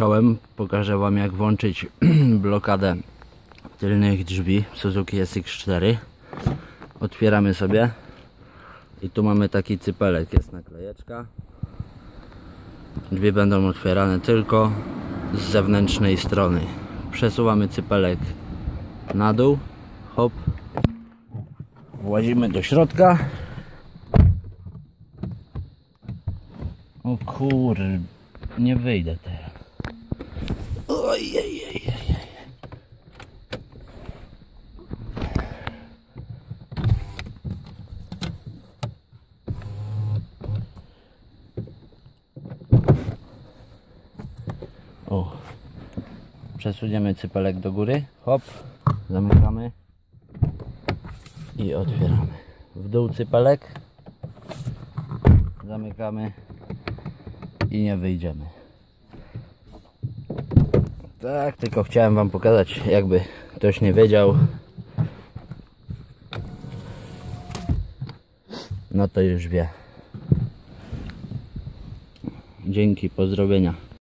wyjąłem. Pokażę Wam jak włączyć blokadę tylnych drzwi Suzuki SX4. Otwieramy sobie. I tu mamy taki cypelek, jest naklejeczka. Drzwi będą otwierane tylko z zewnętrznej strony. Przesuwamy cypelek na dół. Hop. Włazimy do środka. O kur... Nie wyjdę teraz. O. Przesuniemy cypelek do góry. Hop. Zamykamy. I otwieramy. W dół cypelek. Zamykamy. I nie wyjdziemy. Tak, tylko chciałem Wam pokazać, jakby ktoś nie wiedział. No to już wie. Dzięki, pozdrowienia.